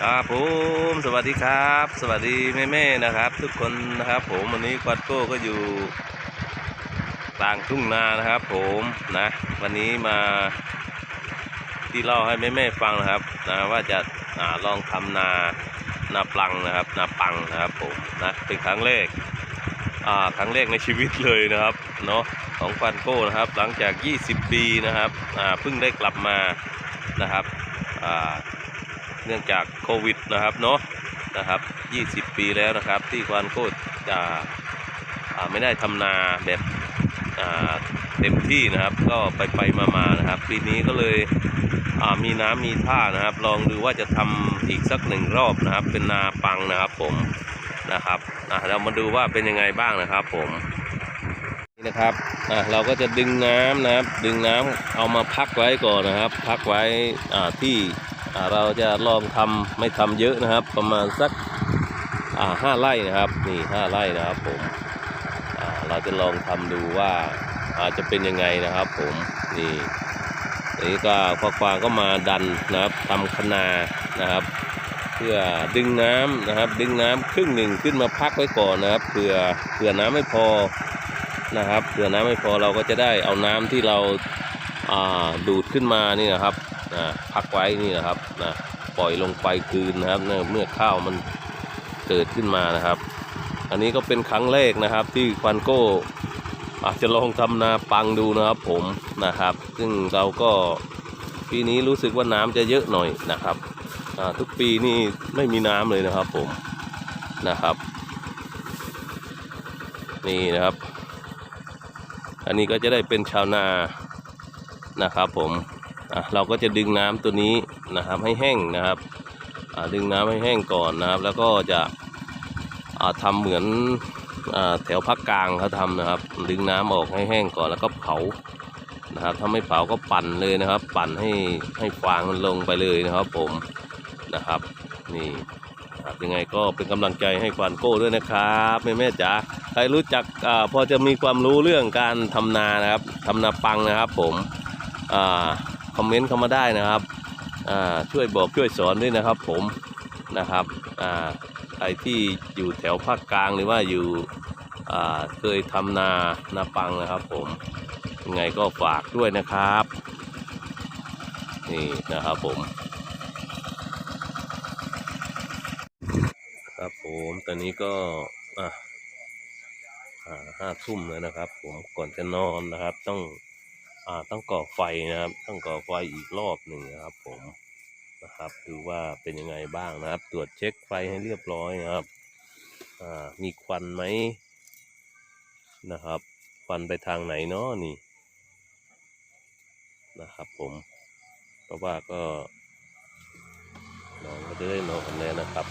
ครับผมสวัสดีครับ สวัสดีแม่ๆนะครับ ทุกคนนะครับ ผมวันนี้ควัดโก้ก็อยู่กลางทุ่งนานะครับ ผมนะ วันนี้มาที่เล่าให้แม่ๆฟังนะครับนะว่าจะาลองทำนานาปลังนะครับนาปังนะครับผมนะเป็นครั้งแรกอ่าครั้งแรกในชีวิตเลยนะครับเนาะของควันโก้นะครับ หลังจาก 20 ปีนะครับอ่าเพิ่งได้กลับมานะครับอ่า เนื่องจากโควิดนะครับเนาะนะครับ 20 ปีแล้วนะครับ ที่ควานโคตจะไม่ได้ทำนาแบบเต็มที่นะครับ ก็ไปไปมามานะครับ ปีนี้ก็เลยมีน้ำมีท่านะครับ ลองดูว่าจะทำอีกสักหนึ่งรอบนะครับ เป็นนาปังนะครับผมนะครับเรามาดูว่าเป็นยังไงบ้างนะครับผมนี่นะครับเราก็จะดึงน้ำนะครับ ดึงน้ำเอามาพักไว้ก่อนนะครับ พักไว้ที่ เราจะลองทำไม่ทำเยอะนะครับ ประมาณสักห้าไร่นะครับนี่ห้าไร่นะครับผมเราจะลองทำดูว่าอาจจะเป็นยังไงนะครับ ผมนี่นี่ก็ควากวางก็มาดันนะครับทำคนานะครับ เพื่อดึงน้ำนะครับ ดึงน้ำครึ่งหนึ่งขึ้นมาพักไว้ก่อนนะครับเผื่อเผื่อน้ำไม่พอนะครับเผื่อน้ำไม่พอเราก็จะได้เอาน้ำที่เราดูดขึ้นมานี่นะครับ นะพักไว้นี่นะครับนะปล่อยลงไปคืนนะครับเมื่อเมื่อข้าวมันเกิดขึ้นมานะครับ อันนี้ก็เป็นครั้งแรกนะครับ ที่ควันโก้อาจจะลองทำนาปังดูนะครับผมนะครับ ซึ่งเราก็ปีนี้รู้สึกว่าน้ำจะเยอะหน่อยนะครับทุกปีนี่ไม่มีน้ำเลยนะครับผมนะครับ นี่นะครับ อันนี้ก็จะได้เป็นชาวนานะครับผม เราก็จะดึงน้ำตัวนี้นะครับให้แห้งนะครับดึงน้ำให้แห้งก่อนนะครับ แล้วก็จะอ่าทำเหมือนแถวภาคกลางเขาทำนะครับ ดึงน้ำออกให้แห้งก่อนแล้วก็เผานะครับถ้าไม่เผาก็ปั่นเลยนะครับ ปั่นให้ให้ฟางมันลงไปเลยนะครับ ผมนะครับ นี่ครับยังไงก็เป็นกำลังใจให้ควานโก้ด้วยนะครับแม่แม่จ๋าใครรู้จักอพอจะมีความรู้เรื่องการทำนานะครับทำนาปังนะครับ ผมอ่า คอมเมนต์เข้ามาได้นะครับอ่าช่วยบอกช่วยสอนด้วยนะครับผมนะครับอ่าใครที่อยู่แถวภาคกลางหรือว่าอยู่อ่าเคยทำนานาปังนะครับผมยังไงก็ฝากด้วยนะครับนี่นะครับผมครับผมตอนนี้ก็อะอ่าห้าทุ่มแล้วนะครับ ผมก่อนจะนอนนะครับต้อง ต้องก่อไฟนะครับ ต้องก่อไฟอีกรอบหนึ่งนะครับผมนะครับดูว่าเป็นยังไงบ้างนะครับ ตรวจเช็คไฟให้เรียบร้อยนะครับอ่ามีควันไหมนะครับ ควันไปทางไหนเนาะนี่นะครับผมเพราะว่าก็น้องก็จะได้นอนกันแล้วนะครับ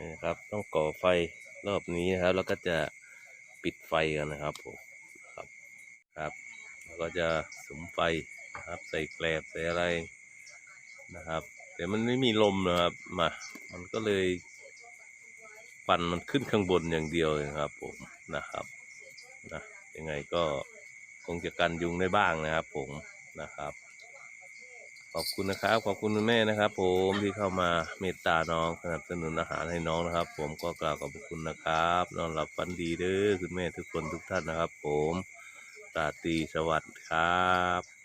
นี่นะครับ ต้องก่อไฟรอบนี้นะครับ แล้วก็จะปิดไฟกันนะครับผมครับครับแล้วก็จะสุมไฟนะครับ ใส่แกลบใส่อะไรนะครับ แต่มันไม่มีลมนะครับมามันก็เลยฟันมันขึ้นข้างบนอย่างเดียวเลยครับผมนะครับนะยังไงก็คงจะกันยุงได้บ้างนะครับผมนะครับ ขอบคุณนะครับ ขอบคุณคุณแม่นะครับ ผมที่เข้ามาเมตตาน้องสนับสนุนอาหารให้น้องนะครับ ผมก็กล่าวขอบคุณนะครับ นอนหลับฝันดีเด้อคุณแม่ทุกคนทุกท่านนะครับ ผมตาตีสวัสดีครับ